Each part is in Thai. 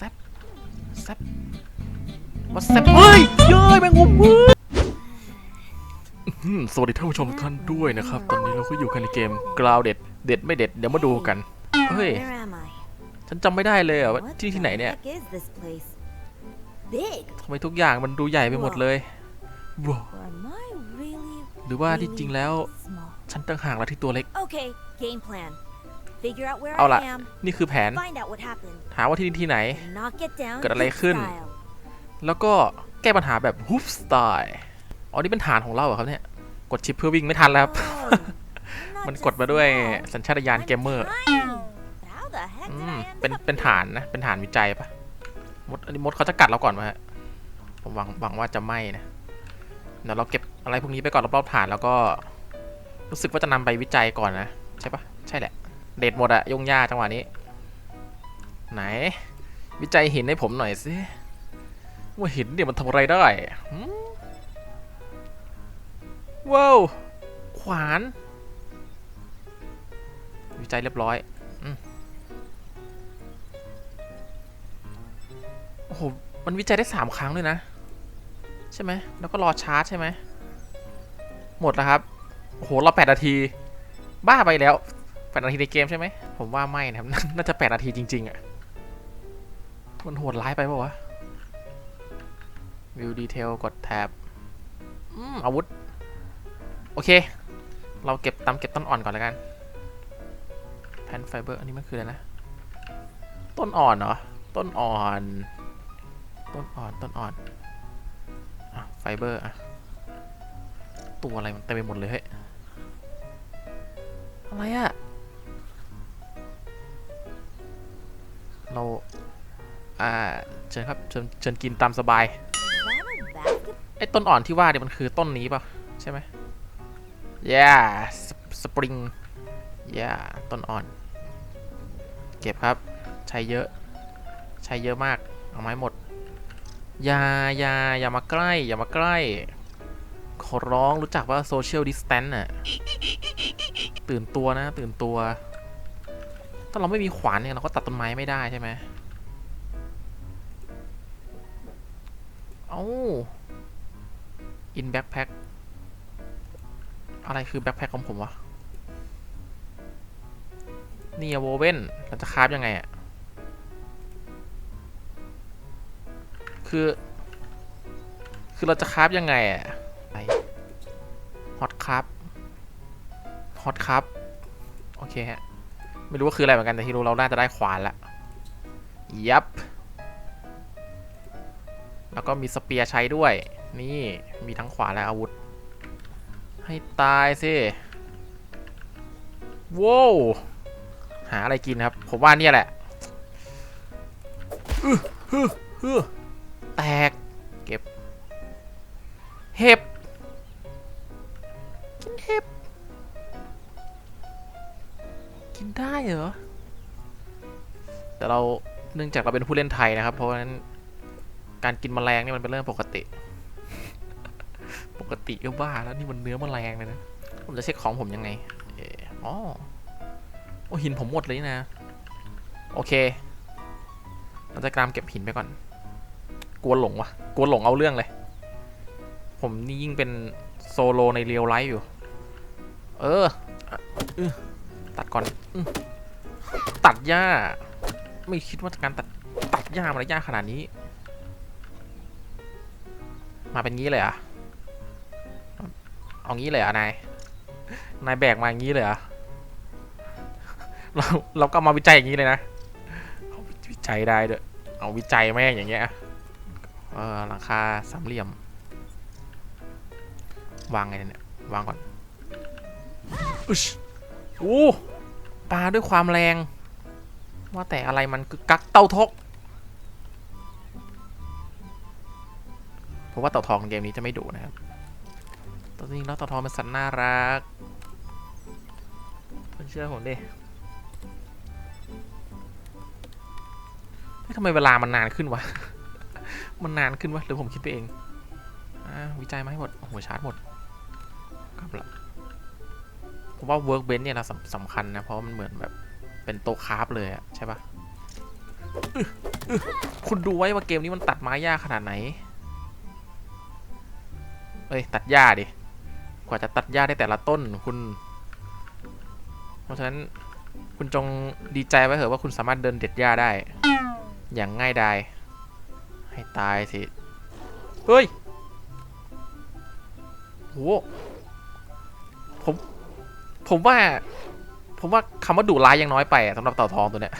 แซบแซบมาแซบเฮ้ยเย้ยแมงมุมเว้ยอื้อหือสวัสดีท่านผู้ชมทุกท่านด้วยนะครับ ตอนนี้เราก็อยู่กันในเกม Grounded เด็ดไม่เด็ด เดี๋ยวมาดูกัน เฮ้ย Where am I? ฉันจำไม่ได้เลยอะว่า What ที่ที่ไหน the เนี่ย heck is this place? Big. ทำไมทุกอย่างมันดูใหญ่ไปหมดเลยว้าว Or am I really, หรือว่าที่จริงแล้ว small? ฉันต่างหากละที่ตัวเล็ก Okay, game plan. Figure out where เอาล่ะ I am. นี่คือแผน Find out what happened. หาว่าที่นี่ที่ไหน Knock it down. เกิดอะไร Hoop ขึ้น style. แล้วก็แก้ปัญหาแบบฮุบสไตล์อ๋อนี่เป็นฐานของเราเหรอครับเนี่ย กดชิปเพื่อวิ่งไม่ทันแล้วครับ Oh, not มัน just กดมาด้วย small. สัญชาตญาณ I'm เกมเมอร์ trying. How the heck อื did ม I end เป็น up เป็น here? ฐานนะ เป็นฐานวิจัยปะมดอันนี้มดเขาจะกัดเราก่อนไหมฮะ ผมหวังหวังว่าจะไม่นะ เดี๋ยวเราเก็บอะไรพวกนี้ไปก่อนรอบๆฐานแล้วก็ รู้สึกว่าจะนำไปวิจัยก่อนนะ ใช่ปะใช่แหละ เด็ดหมดอะยุ่งยากจังหวะนี้ ไหน วิจัยหินให้ผมหน่อยสิว่าหินเนี่ยมันทำอะไรได้ว้าวขวาน วิจัยเรียบร้อยโอ้โห มันวิจัยได้สามครั้งเลยนะ ใช่ไหม แล้วก็รอชาร์จใช่ไหม หมดแล้วครับ โอ้โห รอแปดนาที บ้าไปแล้ว แปดนาทีในเกมใช่ไหม ผมว่าไม่นะครับ น่าจะแปดนาทีจริง ๆอะมันโหดร้ายไปปะวะวิวดีเทลกดแท็บอืมอาวุธ โอเค เราเก็บตามเก็บต้นอ่อนก่อนแล้วกันแพนไฟเบอร์อันนี้มันคืออะไรนะ ต้นอ่อนเหรอ ต้นอ่อน ต้นอ่อน ต้นอ่อนอะไฟเบอร์อะตัวอะไรมันเต็มไปหมดเลยเฮ้ยอะไรอะ เราอ่าเชิญครับเชิญเชิญกินตามสบาย Is that a basket? ไอ้ต้นอ่อนที่ว่าเนี่ยมันคือต้นนี้ป่ะใช่ไหม yeah สปริง yeah ต้นอ่อน เก็บครับใช้เยอะ ใช้เยอะมากเอาไม้หมดอย่าอย่าอย่ามาใกล้ อย่ามาใกล้ ขอร้องรู้จักว่า social distance น่ะตื่นตัวนะ ตื่นตัว ถ้าเราไม่มีขวานเนี่ยเราก็ตัดต้นไม้ไม่ได้ใช่ไหมเอ้า in backpack อะไรคือ backpack ของผมวะ นี่อะโวเว่นเราจะคราฟยังไงอะคือ คือเราจะคราฟยังไงอะไปฮอตคราฟฮอตคราฟโอเคฮะ ไม่รู้ว่าคืออะไรเหมือนกันแต่ที่รู้เราน่าจะได้ขวานละยับ แล้วก็มีสเปียร์ใช้ด้วย นี่มีทั้งขวานและอาวุธ ให้ตายสิว้าวหาอะไรกินครับ ผมว่านี่แหละหือฮึ่ฮึ่แตก เก็บ เห็บ กินได้เหรอ แต่เราเนื่องจากเราเป็นผู้เล่นไทยนะครับ เพราะฉะนั้นการกินแมลงนี่มันเป็นเรื่องปกติ ปกติก็บ้าแล้วนี่มันเนื้อแมลงเลยนะ ผมจะเช็คของผมยังไงเอออ๋อโอ้หินผมหมดเลยนะ โอเค เราจะกรามเก็บหินไปก่อน กลัวหลงวะกลัวหลงเอาเรื่องเลย ผมนี่ยิ่งเป็นโซโลในเรียลไลฟ์อยู่ เอออะอื้อ ตัดก่อนอื้อตัดหญ้า ไม่คิดว่าการตัดตัดหญ้ามันจะยากขนาดนี้ มาเป็นงี้เลยเหรอะเอางี้เลยเหรอะนายนายแบกมาอย่างนี้เลยเหรอะเราเราก็มาวิจัยอย่างนี้เลยนะเอาวิจัยได้ด้วยเอาวิจัยแม่งอย่างเงี้ยเออหลังคาสามเหลี่ยม วางไงเนี่ย วางก่อนอึชโอ้ปลาด้วยความแรง ว่าแต่อะไรมันคือกักเต้าทกผมว่าเต่าทองเกมนี้จะไม่ดุนะครับตัวจริงแล้วเต่าทองเป็นสัตว์น่ารักเพื่อนเชื่อผมดิทำไมเวลามันนานขึ้นวะ มันนานขึ้นวะหรือผมคิดไปเอง อ่าวิจัยมาให้หมด โอ้โหชาร์จหมดกลับละ ผมว่า workbench เนี่ยนะสำคัญนะ เพราะมันเหมือนแบบเป็นโต๊ะคราฟเลยอะใช่ปะคุณดูไว้ว่าเกมนี้มันตัดไม้ยากขนาดไหน เอ้ย ตัดหญ้าดิ กว่าจะตัดหญ้าได้แต่ละต้นคุณ เพราะฉะนั้นคุณจงดีใจไว้เถอะว่าคุณสามารถเดินเด็ดหญ้าได้ อย่างง่ายดายให้ตายสิ เฮ้ยโหผม ผมว่า ผมว่าคำว่าดุร้ายยังน้อยไปอะสำหรับเต่าทองตัวเนี้ย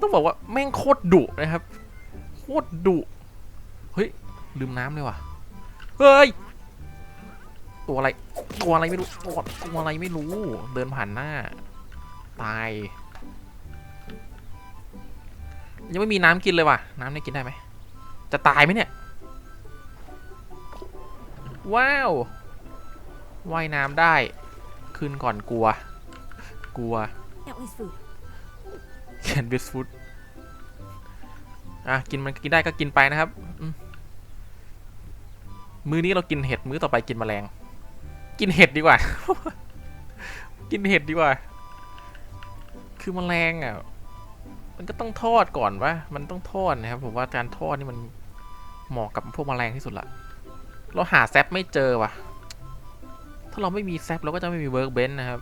ต้องบอกว่าแม่งโคตรดุนะครับ โคตรดุ เฮ้ย ลืมน้ำเลยว่ะ เฮ้ย ตัวอะไร ตัวอะไรไม่รู้ ตัวตัวอะไรไม่รู้ เดินผ่านหน้า ตาย ยังไม่มีน้ำกินเลยว่ะ น้ำเนี่ยกินได้ไหม จะตายไหมเนี่ย ว้าว ว่ายน้ำได้ ขึ้นก่อนกลัว กลัว Can't waste food. แคนบิสฟูดอะกินมันกินได้ก็กินไปนะครับ มื้อนี้เรากินเห็ดมื้อต่อไปกินแมลง กินเห็ดดีกว่า กินเห็ดดีกว่า คือแมลงอะ มันก็ต้องทอดก่อนวะมันต้องทอดนะครับ ผมว่าการทอดนี่มันเหมาะกับพวกแมลงที่สุดละ เราหาแซปไม่เจอว่ะาเราไม่มีแซปเราก็จะไม่มีเวิร์กเบนนะครับ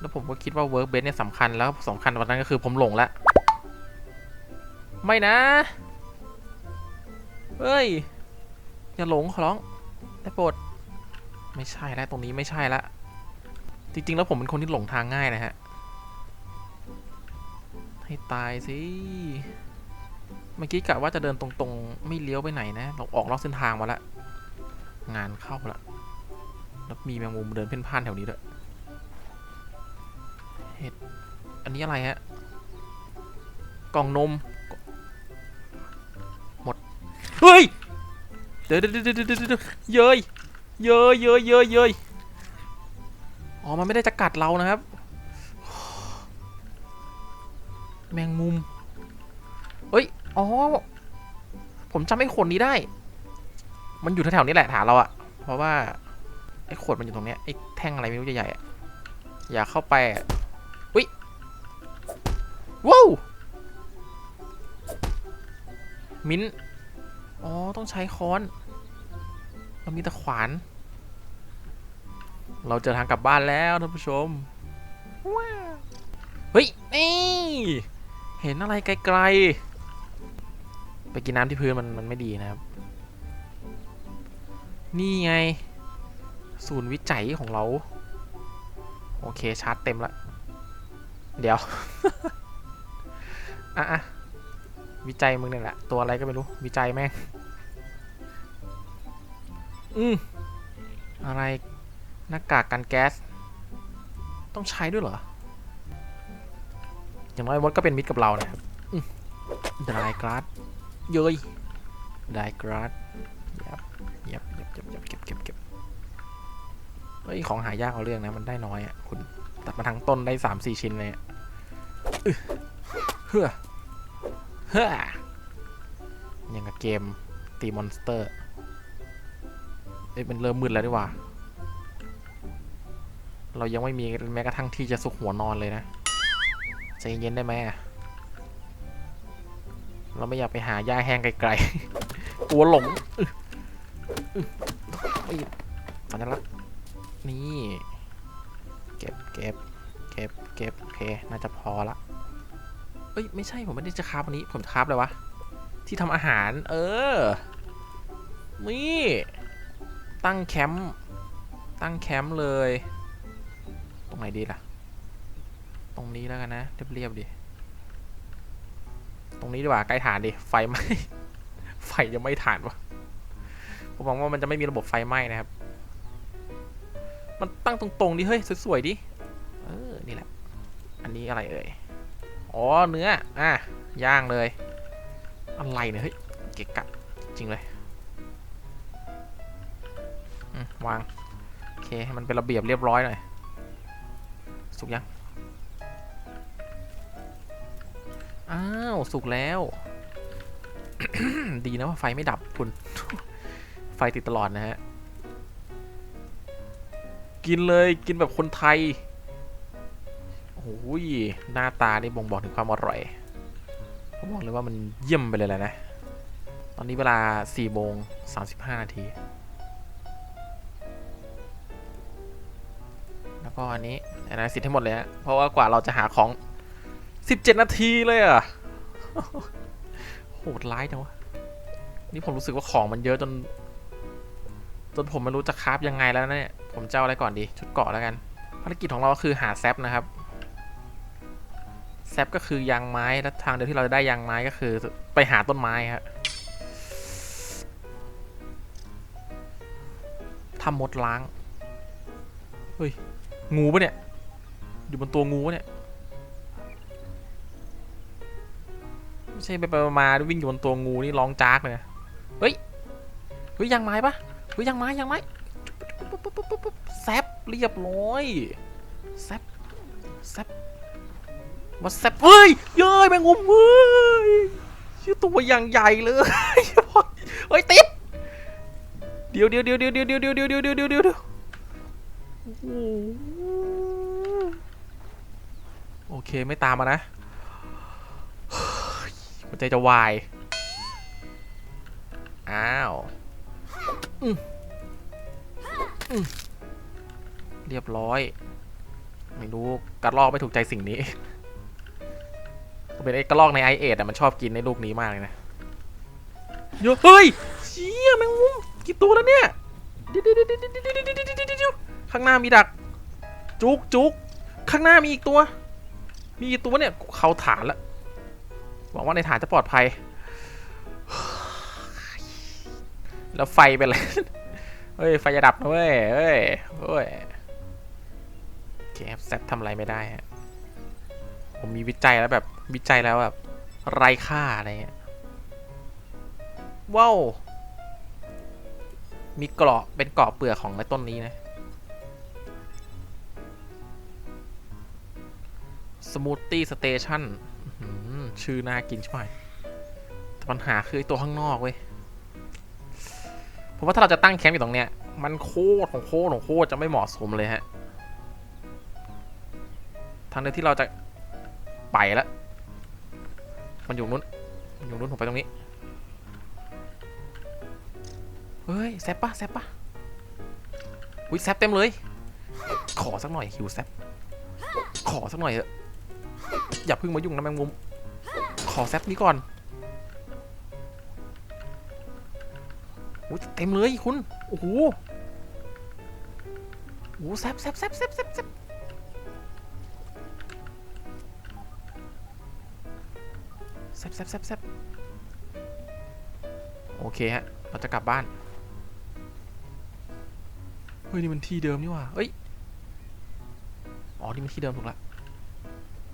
แล้วผมก็คิดว่าเวิร์กเบนเนี่ยสำคัญแล้วสำคัญวันนั้นก็คือผมหลงละ ไม่นะ เฮ้ย อย่าหลงขอร้องได้โปรดไม่ใช่แล้วตรงนี้ไม่ใช่ละ จริง ๆ แล้วผมเป็นคนที่หลงทางง่ายนะฮะ ให้ตายสิเมื่อกี้กะว่าจะเดินตรงๆ ไม่เลี้ยวไปไหนนะ เราออกนอกเส้นทางมาละ งานเข้าละ แล้วมีแมงมุมเดินเพ่นพ่านแถวนี้ด้วยเห็ด อันนี้อะไรฮะ กล่องนม หมด เฮ้ย เดี๋ยวเดี๋ยวเดี๋ยวเดี๋ยวเยวเย้ย เย้ยเย้ยเย้ยเย้ยอ๋อ มันไม่ได้จะกัดเรานะครับ แมงมุม เฮ้ย อ๋อ ผมจำไอ้ขนนี้ได้ มันอยู่แถวๆนี้แหละฐานเราอะเพราะว่า ไอ้ขวดมันอยู่ตรงเนี้ยไอ้แท่งอะไรไม่รู้ใหญ่ๆอะอย่าเข้าไปอุ้ยว้าวมิ้นอ๋อ ต้องใช้ค้อน เรามีแต่ขวาน เราเจอทางกลับบ้านแล้วท่านผู้ชมว้าวเฮ้ย นี่ เห็นอะไรไกลๆ ไปกินน้ำที่พื้นมันมันไม่ดีนะครับ นี่ไง ศูนย์วิจัยของเรา โอเค ชาร์จเต็มละ เดี๋ยว อะอะวิจัยมึงเนี่ยแหละ ตัวอะไรก็ไม่รู้ วิจัยแม่ง อืมอะไร หน้ากากกันแก๊ส ต้องใช้ด้วยเหรอ อย่างน้อยมดก็เป็นมิตรกับเรานะครับดรายกราดเย้ยดรายกราดยับยับยับยับยับเก็บเก็บเก็บ เฮ้ย ของหายากเอาเรื่องนะ มันได้น้อยอะ คุณตัดมาทั้งต้นได้สามสี่ชิ้นเลยเฮ้อเฮ้อยังกับเกมตีมอนสเตอร์เอ้ยมันเริ่มมืดแล้วดีกว่า เรายังไม่มีแม้กระทั่งที่จะสุกหัวนอนเลยนะใจเย็นได้ไหมอะเราไม่อยากไปหาหญ้าแห้งไกลๆกลัวหลงอึอึเอ้ยมาแล้วละ นี่ เก็บเก็บเก็บเก็บโอเค น่าจะพอละ เอ้ย ไม่ใช่ ผมไม่ได้จะคราฟอันนี้ ผมคราฟเลยวะ ที่ทำอาหาร เออ นี่ ตั้งแคมป์ ตั้งแคมป์เลย ตรงไหนดีล่ะ ตรงนี้แล้วกันนะ เรียบๆดิตรงนี้ดีกว่าใกล้ฐานดิ ไฟไหม้ ไฟจะไม่ฐานวะผมหวังว่ามันจะไม่มีระบบไฟไหม้นะครับ มันตั้งตรงๆดิเฮ้ยสวยๆดิเออนี่แหละ อันนี้อะไรเอ่ยอ๋อเนื้ออะย่างเลยอะไรเนี่ยเฮ้ยเกะกะจริงเลยวางโอเคให้มันเป็นระเบียบเรียบร้อยหน่อยสุกยังอ้าวสุกแล้ว ดีนะว่าไฟไม่ดับคุณ ไฟติดตลอดนะฮะ กินเลยกินแบบคนไทยโอ้ยหน้าตานี่บ่งบอกถึงความอร่อยผมบอกเลยว่ามันเยี่ยมไปเลยแหละนะ ตอนนี้เวลา4โมง35 นาที แล้วก็อันนี้อันนั้สิทธิ์ให้หมดเลยฮะเพราะว่ากว่าเราจะหาของ 17 นาทีเลยอะโหดร้ายจังวะ นี่ผมรู้สึกว่าของมันเยอะจน จนผมไม่รู้จะคราฟยังไงแล้วนะเนี่ย ผมจะเอาอะไรก่อนดี ชุดเกาะแล้วกัน ภารกิจของเราก็คือหาแซปนะครับ แซปก็คือยางไม้ และทางเดียวที่เราจะได้ยางไม้ก็คือไปหาต้นไม้ครับทำมดล้าง เฮ้ย งูปะเนี่ย อยู่บนตัวงูปะเนี่ย ไม่ใช่ไปไปมาวิ่งอยู่บนตัวงูนี่ร้องจากเลย เฮ้ย เฮ้ยยางไม้ปะเฮ้ยยางไม้ยางไม้ ปุ๊บปุ๊บปุ๊บแซบเรียบร้อยแซบแซบมาแซบเฮ้ยเย้ยแมงมุมเฮ้ยชื่อตัวอย่างใหญ่เลยเฮ้ยติดเดี๋ยวเดี๋ยวเดี๋ยวเดี๋ยวเดี๋ยวเดี๋ยวเดี๋ยวเดี๋ยวเดี๋ยวเดี๋ยวเดี๋ยวเดี๋ยวโอ้โหโอเคไม่ตามมานะหัวใจจะวาย อ้าวอืม เรียบร้อย ไม่รู้กระลอกไม่ถูกใจสิ่งนี้ เป็นไอ้กระลอกในไอเอ็ดอะมันชอบกินในลูกนี้มากเลยนะเฮ้ยเชี่ยแมงมุมกี่ตัวแล้วเนี่ยข้างหน้ามีดัก จุกจุกข้างหน้ามีอีกตัว มีอีกตัวเนี่ยเขาฐานละหวังว่าในฐานจะปลอดภัย แล้วไฟเป็นไร เฮ้ย ไฟจะดับนะเว้ยเฮ้ยเฮ้ยแกแซปทำอะไรไม่ได้ฮะผมมีวิจัยแล้วแบบวิจัยแล้วแบบไร้ค่าอะไรเงี้ยว้าวมีเกราะเป็นเกราะเปลือกของไอ้ต้นนี้นะ สมูทตี้สเตชันชื่อน่ากินใช่ไหมแต่ปัญหาคือตัวข้างนอกเว้ย ผมว่าถ้าเราจะตั้งแคมป์อยู่ตรงเนี้ย มันโคตรของโคตรของโคตรจะไม่เหมาะสมเลยฮะ ทางเดียวที่เราจะไปแล้วมันอยู่นู้นมันอยู่นู้นผมไปตรงนี้ เฮ้ยแซปปะแซปปะอุ้ยแซปเต็มเลย ขอสักหน่อยหิวแซปขอสักหน่อยเถอะ อย่าเพิ่งมายุ่งนะแมงมุม ขอแซปนี้ก่อน โอ้เต็มเลยคุณ โอ้โห โอ้โหแซปแซปแซปแซปแซปแซปแซปแซปแซปแซปโอเคฮะ เราจะกลับบ้าน เฮ้ย นี่มันที่เดิมนี่ว่าเอ้ย อ๋อ นี่มันที่เดิมถูกละ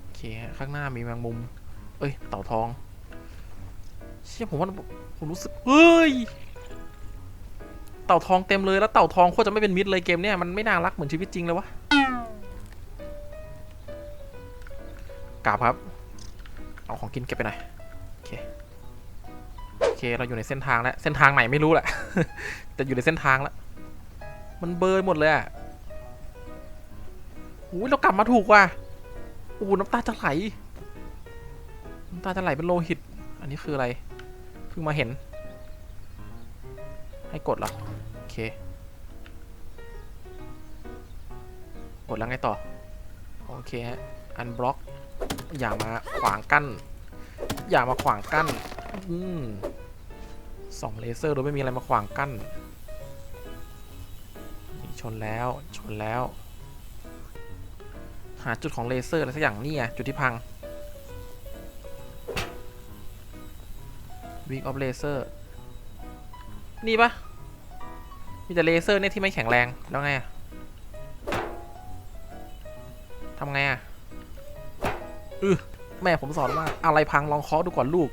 โอเคฮะ ข้างหน้ามีแมงมุม เอ้ย เต่าทอง เชี่ยผมว่าผมรู้สึก เฮ้ย เต่าทองเต็มเลยแล้วเต่าทองโคตรจะไม่เป็นมิตรเลยเกมเนี้ยมันไม่น่ารักเหมือนชีวิตจริงเลยวะกราบครับ เอาของกินเก็บไปหน่อยโอเคโอเคเราอยู่ในเส้นทางแล้วเส้นทางไหนไม่รู้แหละแต่อยู่ในเส้นทางแล้วมันเบลอร์หมดเลยอะอุ้ยเรากลับมาถูกว่ะโอ้น้ำตาจะไหลน้ำตาจะไหลเป็นโลหิต อันนี้คืออะไร เพิ่งมาเห็น ให้กดหรอ เคกดแล้วไงต่อ โอเคฮะ อันบล็อก อย่ามาขวางกั้น อย่ามาขวางกั้น อืมสองเลเซอร์โดยไม่มีอะไรมาขวางกั้น นี่ชนแล้ว ชนแล้ว หาจุดของเลเซอร์อะไรสักอย่างนี่ไงจุดที่พัง Weak of Laser นี่ปะ มีแต่เลเซอร์เนี่ยที่ไม่แข็งแรง แล้วไงอะทำไงอะอือแม่ผมสอนว่าอะไรพังลองเคาะดูก่อนลูก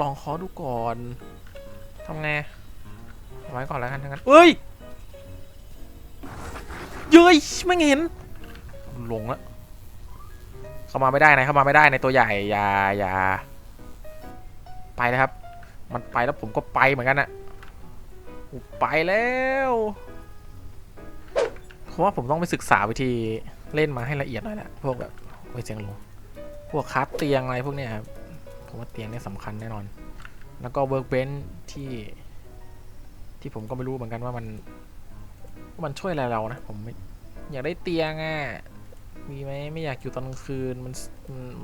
ลองเคาะดูก่อนทำไงเอาไว้ก่อนแล้วกันทั้งนั้นเอ้ยเย้ยไม่เห็นลงแล้วเข้ามาไม่ได้นะเข้ามาไม่ได้ในตัวใหญ่อย่าอย่าไปเลยครับ มันไปแล้วผมก็ไปเหมือนกันนะ ไปแล้วเพราะว่าผมต้องไปศึกษาวิธีเล่นมาให้ละเอียดหน่อยแหละพวกแบบไว้เสียงลงพวกคราฟเตียงอะไรพวกเนี้ยครับผมว่าเตียงเนี่ยสำคัญแน่นอน แล้วก็เวิร์กเบนที่ ที่ผมก็ไม่รู้เหมือนกันว่ามัน มันช่วยอะไรเรานะ ผมอยากได้เตียงอะมีไหมไม่อยากอยู่ตอนกลางคืนมัน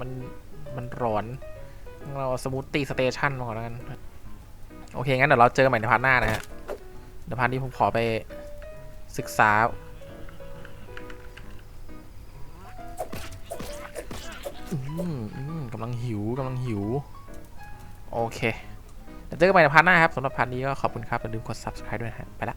มันมันร้อน เราสมูทตี้สเตชันมาก่อนแล้วกัน โอเค งั้นเดี๋ยวเราเจอกันใหม่ในพาร์ทหน้านะฮะ เดี๋ยวพาร์ทนี้ผมขอไปศึกษา อืมอืมกำลังหิวกำลังหิว โอเค เดี๋ยวเจอกันใหม่ในพาร์ทหน้าครับสำหรับพาร์ทนี้ก็ขอบคุณครับอย่าลืมกด subscribe ด้วยนะฮะ ไปละ